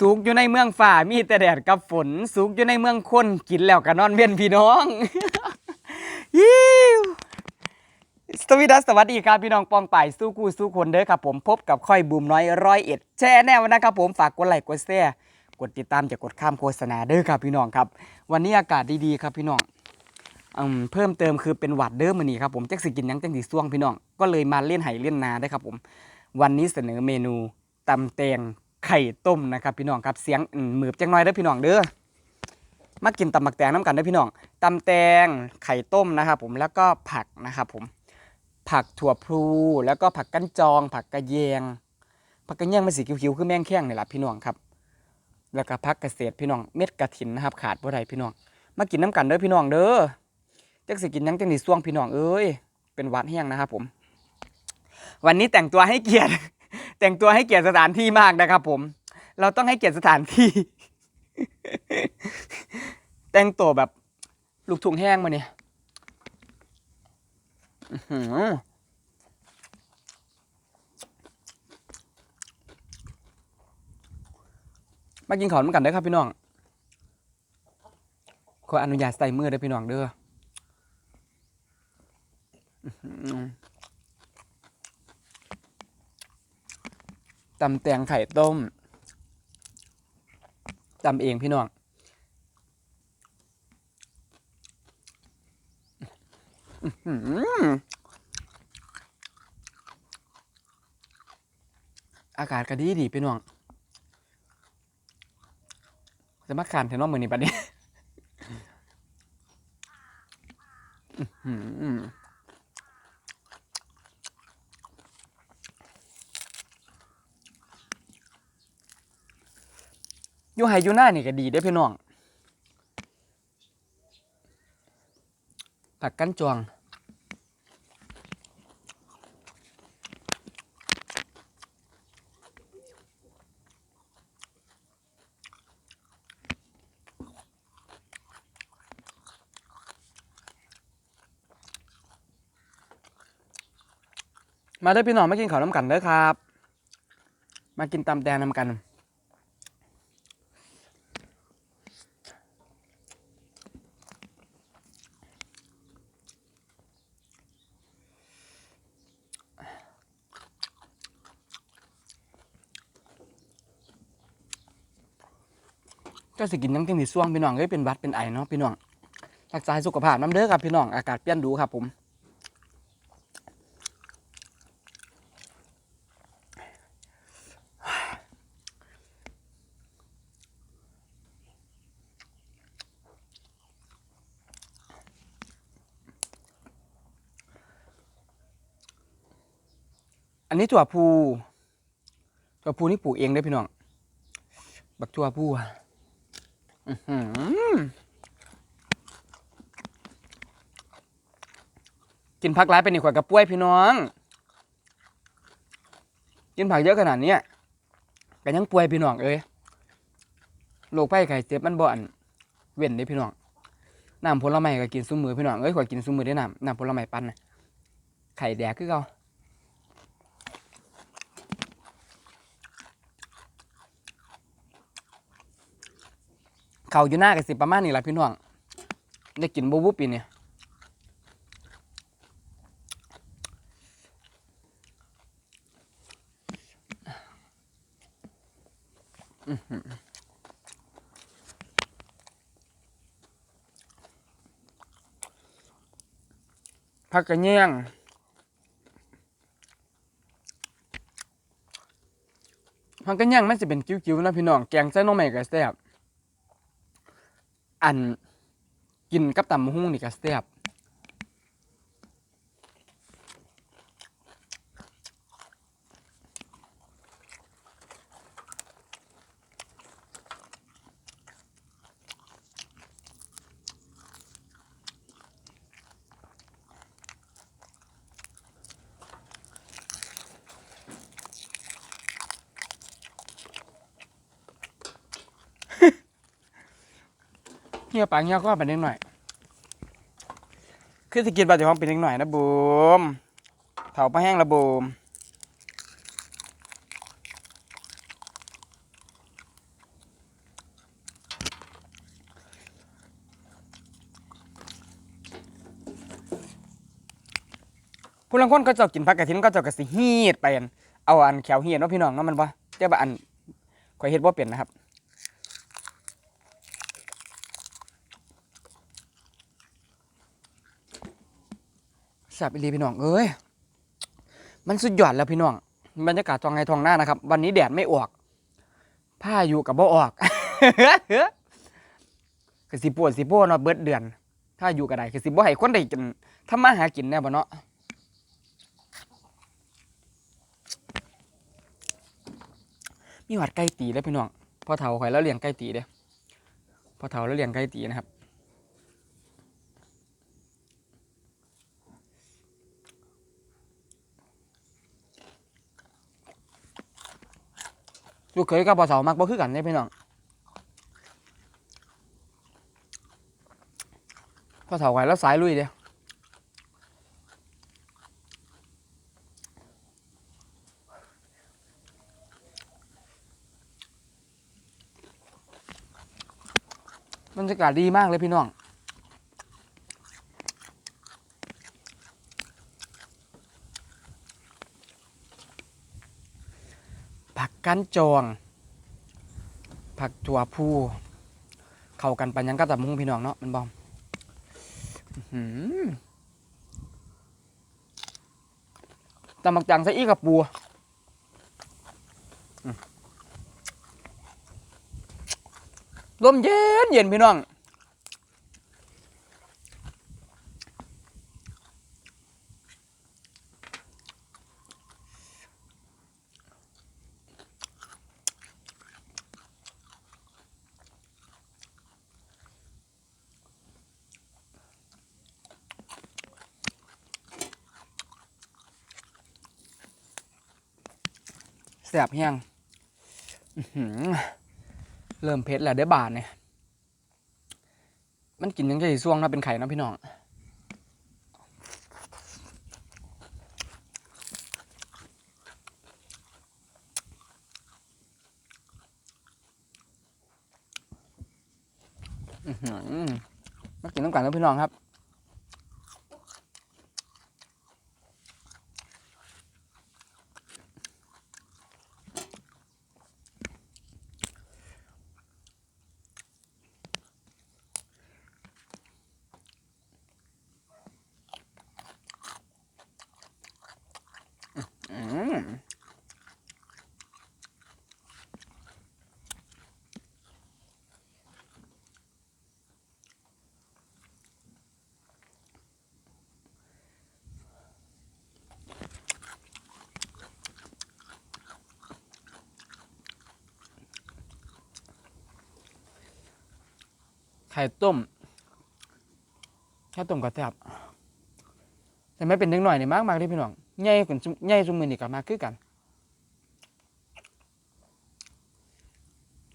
สุกอยู่ในเมืองฝ่ามีแต่แดดกับฝน สุกอยู่ในเมืองคนกินแล้วก็นอนเวียนพี่น้องยิวสวีดัสสวัสดีครับพี่น้องปองป่ายสู้กูสู้คนเด้อครับผมพบกับค่อยบูมน้อยร้อยเอ็ดแชร์แนวนะครับผมฝากกดไลค์กดแชร์กดติดตามจะกดข้ามโฆษณาเด้อครับพี่น้องครับ วันนี้อากาศดีๆครับพี่น้องเพิ่มเติมคือเป็นหวัดเด้อมื้อนี้ครับผมจักสิกินยังจังสิซ่วงพี่น้องก็เลยมาเล่นไห่เล่นนาได้ครับผม วันนี้เสนอเมนูตำแตง ไข่ต้มนะครับพี่น้องครับเสียงอืมมืบจังน้อยเด้อพี่น้องเด้อมากินตำบักแตงน้ำกันเด้อพี่น้องตำแตงไข่ต้มนะครับผมแล้วก็ผักนะครับผมผักถั่วพลูแล้วก็ผักกั้นจอง ผักกระเยง ผักกระเยงมันสีคิ้วๆคือแมงแข้งนี่แหละพี่น้องครับ แล้วก็ผักเกษตรพี่น้องเม็ดกระถินนะครับ ขาดบ่ได้พี่น้อง มากินน้ำกันเด้อพี่น้องเด้อจักสิกินยังจังสิซ่วงพี่น้องเอ้ยเป็นวัดแห้งนะครับผม วันนี้แต่งตัวให้เกียรติ แต่งตัวให้เกียรติสถานที่มากนะครับ ผม เราต้องให้เกียรติสถานที่ แต่งตัวแบบลูกทุ่งแห้งมาเนี่ยมากินข้าวน้ำกันเด้ครับพี่น้อง ขออนุญาตใส่มือเด้พี่น้องเด้ออื้อหือ ตำแตงไข่ต้มตำเองพี่น้องอื้อากาศก็ดีดีพี่น้องจะมาขานเทนอมมือนี่ปัดนี้อื้อหือ อยู่ไฮอยู่หน้านี่ก็ดีได้อพี่น้องผักกั้นจวงมาเด้อพี่น้องมากินข้าวน้ำกันเด้อครับ มากินตำแตงน้ำกัน ก็สิกินน้ำกินสีส่วงพี่น้องเอ้ยเป็นวัดเป็นไอเนาะพี่น้องรักษาสุขภาพน้ำเด้อครับพี่น้องอากาศเปลี่ยนดูครับผมอันนี้ถั่วพูถั่วพูนี่ปลูกเองได้พี่น้อง บักถั่วพูอะอื้ กินผักร้ายเป็นอีกขวดกระป้วยพี่น้อง กินผักเยอะขนาดนี้ยก็ยังป่วยพี่น้องเอ้ยโรคไข้ไข้เจ็บมันบ่อนเว้นเด้พี่น้องน้ำผลไม้ก็กินซุ้มมือพี่น้องเอ้ยขวดกินซุ้มมือได้น้ำน้ำผลไม้ปั่นไข่แดกคือเก่า เขาอยู่หน้ากันสิประมาณนี้แหละพี่น้องได้กินบูบูปีเนี่ยอื้อหือผักกระเนียงผักกระเนียงมันจะเป็นกิ้วๆนะพี่น้อง แกงใส่น้องใหม่ก็แซ่บ อันกินกับตำมะฮุ่งนี่ก็แซ่บ เหี่ยวปากเหี่ยวก็เป็นเล็กหน่อย คือสกินบาดเจ็บของเป็นเล็กหน่อยนะบูมเถาปลาแห้งระบูมผู้ลังคนก็เจ้ากินผักกระถินก็เจ้ากระสีฮีดไปอันเอาอันแขวเฮียนว่าพี่น้องเนาะมันบ่เจ้าบ้านนข่อยเฮ็ดว่าเปลี่ยนนะครับ แซ่บอีลีพี่น้องเอ้ยมันสุดยอดแล้วพี่น้องบรรยากาศทองไงทองหน้านะครับ วันนี้แดดไม่ออกผ้าอยู่กับบ่ออกคือสิปวดสิปวดเนาะเบิดเดือน ถ้าอยู่กับใดคือสิบ่ให้คนใดกินทำมาหากินแน่บ่เนาะมีหวัดไก่ตีแล้วพี่น้องพอเฒ่าข่อยแล้วเลี้ยงไก่ตีเด้พอเฒ่าแล้วเลี้ยงไก่ตีนะครับ ลูกเคยกับปอสามักบ่คือกันเด้พี่น้องปอสาวไว้แล้วสายลุยเด้บรรยากาศดีมากเลยพี่น้อง ผักกันจอง ผักถั่วพูเข้ากันปันยังก็ตับมุ้งพี่น้องเนาะมันบอมตำบักจังใส่อีกับปูลมเย็นเย็นพี่น้อง แสบเฮียงเริ่มเผ็ดแล้วเด้บาทเนี่ย มันกินยังไงส่วงนะเป็นไข่นะพี่น้องอื้อหือมากินน้ำกันแล้วพี่น้องครับ อืมไข่ต้มไข่ต้มกระแทบแต่ไม่เป็นเล็กหน่อยนี่มากมากเลยพี่น้องใหญ่กว่าซุใหญ่ซุมือนี่ก็มากคือกัน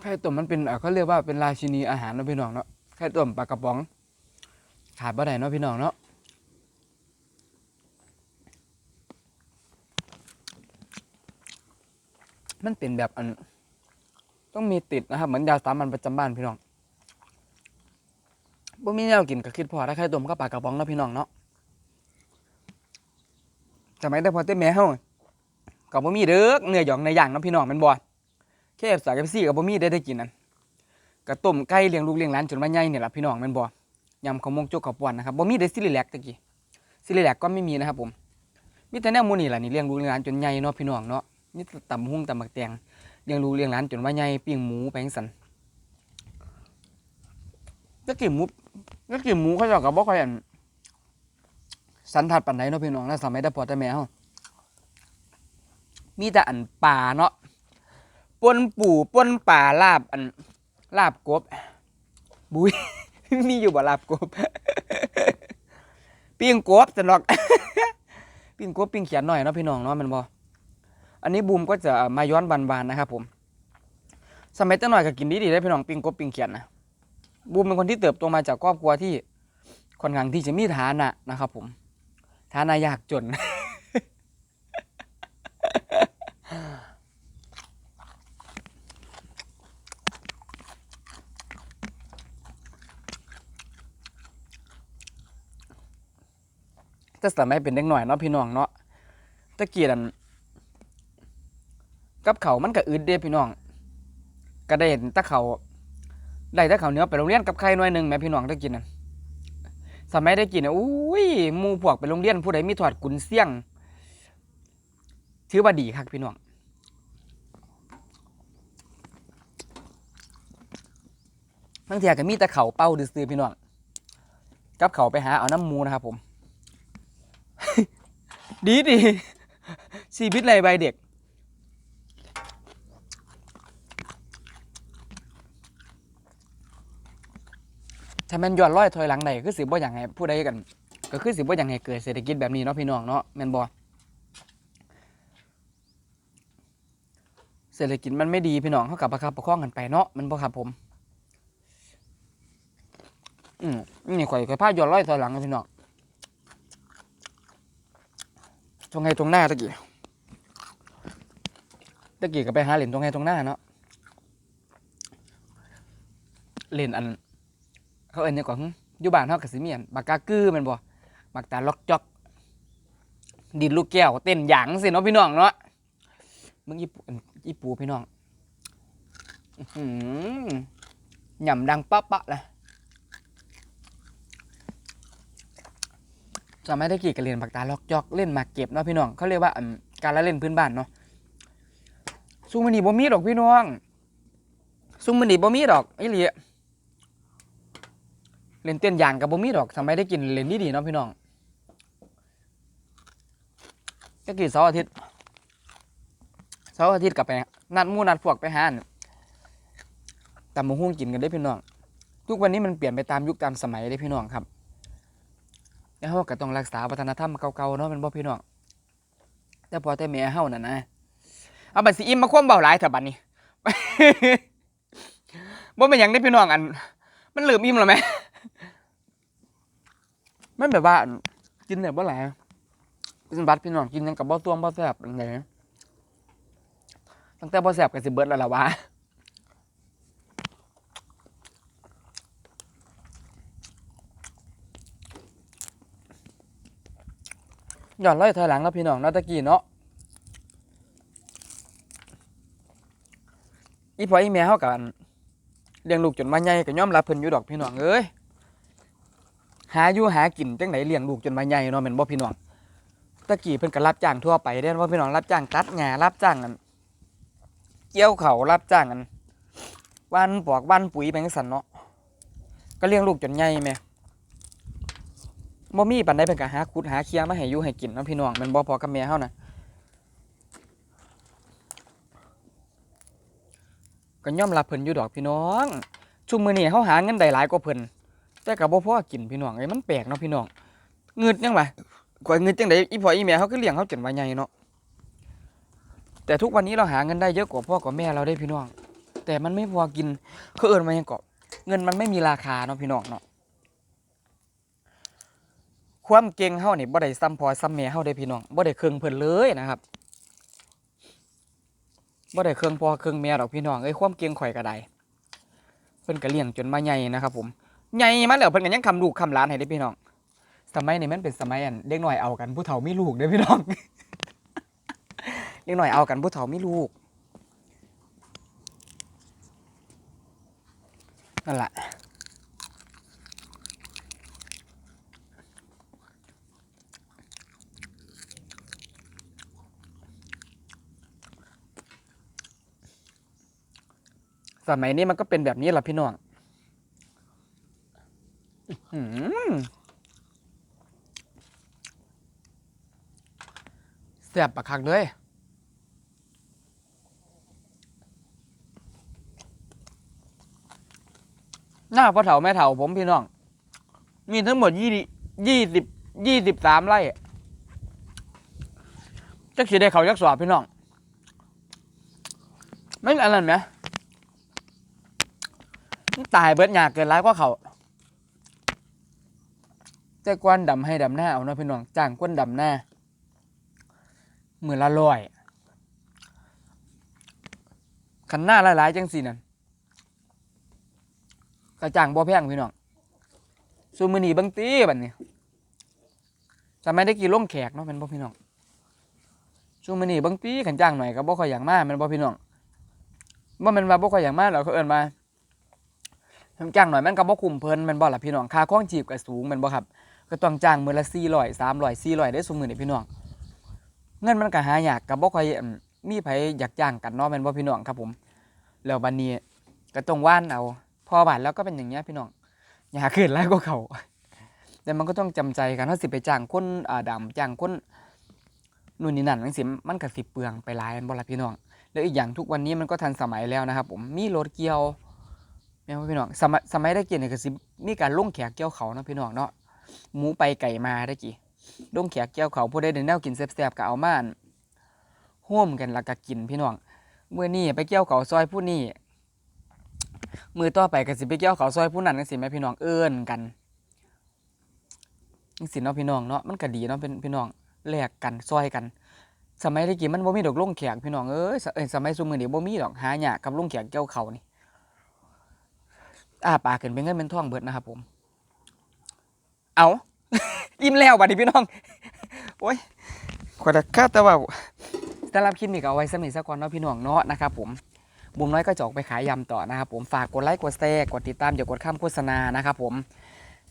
ไข่ต้มมันเป็นเอ่อเขาเรียกว่าเป็นราชินีอาหารเนาะพี่น้องเนาะไข่ต้มปลากระป๋อง ขาดบ่ได้เนาะพี่น้องเนาะมันเป็นแบบอัน ต้องมีติดนะครับ เหมือนยาสามัญประจำบ้านพี่น้อง บ่มีแนวกินก็คิดพอถ้าไข่ต้มก็ปลากระป๋องเนาะพี่น้องเนาะสมัยแต่พอเต้แม่เฮาก็บ่มีเด้อเนื้อหยองเนื้อย่างเนาะพี่น้องแม่นบ่แค่สายกับซี่ก็บ่มีได้ได้กินนั่นก็ต้มไก่เลี้ยงลูกเลี้ยงหลานจนมาใหญ่เนี่ล่ะพี่น้องแม่นบ่ยำข้าวมงจกข้าวป่วนนะครับบ่มีได้ซิลิแลกตะกี้ซิลิแลกก็ไม่มีนะครับผมมีแต่แนวมูนี่ล่ะนี่เลี้ยงลูกเลี้ยงหลานจนใหญ่เนาะพี่น้องเนาะมีแต่ตำหุ่งตำบักแตงเลี้ยงลูกเลี้ยงหลานจนว่าใหญ่ปิ้งหมูไปจังซั่น ตะกี้หมูตะกี้หมูเขาเจ้าก็บ่ค่อยอันสันทัดปันไหนเนาะพี่น้องนะสมัยแต่พอแต่แม่เฮามีแต่อันป่าเนาะปนปู่ปนป่าลาบอันลาบกบ บุยมีอยู่บ่ลาบกบปิ้งกบสนอกปิ้งกบปิ้งเขียนหน่อยเนาะพี่น้องเนาะมันบ่อันนี้บูมก็จะมาย้อนบานๆนะครับผม สมัยแต่หน่อยก็กินดีๆได้พี่น้องปิ้งกบปิ้งเขียนนะ บูมเป็นคนที่เติบโตมาจากครอบครัวที่ค่อนข้างที่จะมีฐานะนะครับ ผมฐานะยากจน แต่สมัยเป็นเด็กหน่อยเนาะพี่น้องเนาะตะกี้นั่นกับเขามันก็อึดเด้พี่น้อง ก็ได้แตะเขา ได้แตะเขาวเหนื้อไปโรงเรียนกับใครหน่อยหนึ่งแม่พี่น้องตะกี้นั่นสมัยได้กินน่ะอุ้ยมูพวกไปโรงเรียนผู้ใดมีถอดกุนเสี่ยงถือว่าดีครับพี่น้องบางเทีก็มีแต่เข่าเป้าดื้อพี่น้องกับเข่าไปหาเอาน้ำมูนะครับผม ดีดีชีวิตเลยใบเด็ก ถ้าแมันย้อนร้อยถอยหลังใดคือสิบ่อย่างไงผู้ใดกัน ก็คือสิบ่อย่างไงเกิดเศรษฐกิจแบบนี้เนาะพี่น้องเนาะแม่นบ่เศรษฐกิจมันไม่ดีพี่น้องเขากับประคับประคองกันไปเนาะมันบ่ครับผมอืมนี่ข่อยข่อยพาย้อนร้อยถอยหลังนะพี่น้องตรงไงตรงหน้าตะกี้ตะกี้ก็ไปหาเหรียญตรงไงตรงหน้าเนาะเหรียญอัน เขาเอ็นเนี่ยก่อนหึอยู่บ้านเขากับสิเมียนปากกากือแมันบ่ปากตาล็อกจอกดินลูกแก้วเต้นหยางสิเนาะพี่น้องเนาะมึงอีปูอีปูพี่น้องหือหย่ำดังปะปะเลยจะไม่ได้กี่กับเรียนปากตาล็อกจอกเล่นมาเก็บเนาะพี่น้องเขาเรียกว่าการละเล่นพื้นบ้านเนาะซุ่มมันนีบ่มีดอกพี่น้องซุ่มมันนีบ่มีดอกไอ้เหลีย เล่นเต้นยางกับบ่มีดอกทำไมได้กินเล่นดีๆเนาะพี่น้องก็กี่เสาร์อาทิตย์เสาร์อาทิตย์กลับไปนัดมู่นัดพวกไปหานตำมะฮุ่งกินกันได้พี่น้อง ทุกวันนี้มันเปลี่ยนไปตามยุคตามสมัยได้พี่น้องครับแล้วเราก็ต้องรักษาวัฒนธรรมเก่าๆเนาะแมันบ่พี่น้องแต่พอแต่แม่เฮานั่นนะเอาบัดสิอิ่มมาคว่ำเบาหลายเถอะบัดนี้บ่เป็นยังได้พี่น้องอัน มันลืมอิ่มแล้วแหม มันแบบว่าอันกินแบบบ่หลายเป็นบัดพี่น้องกินยังกับบ่ตวงบ่แซบอันไหนตั้งแต่บ่แซบก็สิเบิดแล้วล่ะวะย้อนรอยถอยหลังแล้วพี่น้องเนาะตะกี้เนาะอีพออีแม่เฮากันเลี้ยงลูกจนมาใหญ่ก็ยอมรับเพิ่นอยู่ดอกพี่น้องเอ้ย หาอยู่หากินจังไดเลี้ยงลูกจนมาใหญ่เนาะแม่นบ่พี่น้องตะกี้เพิ่นก็รับจ้างทั่วไปเด้อว่าพี่น้องรับจ้างตัดหญ้ารับจ้างกันเกี่ยวเขารับจ้างกันวันปอกวันปุ๋ยไปจังซั่นเนาะก็เลี้ยงลูกจนใหญ่แม่บ่มีปานใดเพิ่นก็หาขุดหาเคียมาให้อยู่ให้กินเนาะพี่น้องมันบ่พอกับแม่เฮานะก็ยอมรับเพิ่นอยู่ดอกพี่น้องชุมมือนี้เฮาหาเงินได้หลายกว่าเพิ่น แต่ก็บ่พอกินพี่น้องเอ้มันแปลกเนาะพี่น้องเงืดจังวะกว่าเงืดจังไดอีพ่ออีแม่เฮาคือเลี้ยงเฮาจนว่าใหญ่เนาะแต่ทุกวันนี้เราหาเงินได้เยอะกว่าพ่อกับแม่เราได้พี่น้อง แต่มันไม่พอกินเขาเอิ้นว่ายังก็เงินมันไม่มีราคาเนาะพี่น้องเนาะความเก่งเฮานี่บ่ได้ซ้ำพอซ้ำแม่เฮาได้พี่น้องบ่ได้เครื่องเพิ่นเลยนะครับบ่ได้เครื่องพอเครื่องแม่ดอกพี่น้องเอ้ยความเก่งข่อยก็ได้เพิ่นก็เลี้ยงจนมาใหญ่นะครับผม ใหญ่มาแล้วเพิ่นก็ยังคำลูกคำหลานให้ได้พี่น้อง สมัยนี้มันเป็นสมัยอันเด็กหน้อยเอากันผู้เฒ่ามีลูกเด้อพี่น้อง เด็กหน้อยเอากันผู้เฒ่ามีลูกนั่นแหละสมัยนี้มันก็เป็นแบบนี้แหละพี่น้อง อื้อหือแซ่บปะคักเลยหน้าพ่อเฒ่าแม่เฒ่าผมพี่น้อง มีทั้งหมดยี่ยี่สิบยี่สิบสามไร่จักสีได้เขายักสอบพี่น้องไม่อันนั้นไหมตายเบิดหยาเกินร้ายกว่าเขา แต่กวนดำให้ดำหน้าเอาเนาะพี่น้องจ้างกวนดำหน้ามือละร้อยขันหน้าหลายๆจังสี่นั่นกระจ้างบ่แพงพี่น้องซูมือนีบังตีบัดนี้แต่ไม่ได้กี่ล่งแขกเนาะแม่นบ่พี่น้องช่วงมื้อนี้บางปีขันจ้างหน่อยก็บ่ค่อยอยากมาแม่นบ่พี่น้องบ่แม่นว่าบ่ค่อยอยากมาหรอกเขาเอิ้นมาจ้างหน่อยมันก็บ่คุ้มเพิ่นแม่นบ่ล่ะพี่น้องค่าครองชีพก็สูงแม่นบ่ครับ ก็ต้องจ้างมื้อละ400 300 400ได้ซุมื้อนี้พี่น้องเงินมันก็หายากก็บ่ค่อยมีไผอยากจ้างกันเนาะแม่นบ่พี่น้องครับผม แล้วบัดนี้ก็ต้องว่านเอาพอบาดแล้วก็เป็นอย่างเงี้ยพี่น้องอย่าขึ้นหลายกว่าเขาแต่มันก็ต้องจำใจกันถ้าสิไปจ้างคนอ่าดำจ้างคนนู่นนี่นั่นจังซี่มันก็สิเปลืองไปหลายแม่นบ่ล่ะพี่น้อง แล้วอีกอย่างทุกวันนี้มันก็ทันสมัยแล้วนะครับ ผมมีรถเกี่ยวแม่นบ่พี่น้องสมัยสมัยได้กี่ยนี่ก็สิมีการลงแขกเกี่ยวเขานะพี่น้องเนาะ หมูไปไก่มาได้กี่ลงแขกเกี่ยวเขาผู้ใดได้แนวกินแซ่บๆก็เอามานร่วมกันแล้วก็กินพี่น้องเมื้อนี้ไปเกี่ยวเขาซอยผู้นี้มื้อต่อไปก็สิไปเกี่ยวเขาซอยผู้นั้นจังซี่แม่พี่น้องเอิ้นกันจังซี่เนาะพี่น้องเนาะมันก็ดีเนาะเป็นพี่น้องแลกกันซอยกัน สมัยตะกี้มันบ่มีดอกลุงแขกพี่น้องเอ้ยสเอ้ยสมัยซุมื้อนี้บ่มีดอกหายากกับลุงแขกเกี่ยวเขานี่อ้าปากขึ้นเป็นเงินเป็นทองเบิดนะครับผม เอาอิ่มแล้วบัดนี้พี่น้อง โอ้ยขอแต่ค่าแต่ว่าสำหรับคลิปนี้ก็เอาไว้สำหรับสักก่อนเนาะพี่น้องเนาะนะครับผมบุมน้อยก็จะออกไปขายยำต่อนะครับผมฝากกดไลค์กดแชร์กดติดตามอย่ากดข้ามโฆษณานะครับผม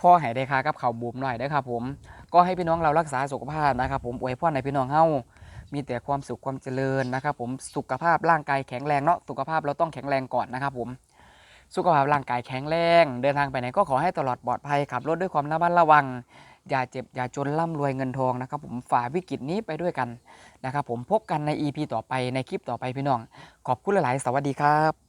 พ่อให้ได้ค่ากับเขาวบุมหน่อยเด้อครับผมก็ให้พี่น้องเรารักษาสุขภาพนะครับผมอวยพรให้พี่น้องเฮามีแต่ความสุขความเจริญนะครับผมสุขภาพร่างกายแข็งแรงเนาะสุขภาพเราต้องแข็งแรงก่อนนะครับผม สุขภาพร่างกายแข็งแรง เดินทางไปไหนก็ขอให้ตลอดปลอดภัยขับรถด้วยความระมัดระวัง อย่าเจ็บอย่าจนร่ำรวยเงินทองนะครับ ผมฝ่าวิกฤตนี้ไปด้วยกันนะครับผมพบกันใน EP ต่อไปในคลิปต่อไปพี่น้อง ขอบคุณหลาย ๆ สวัสดีครับ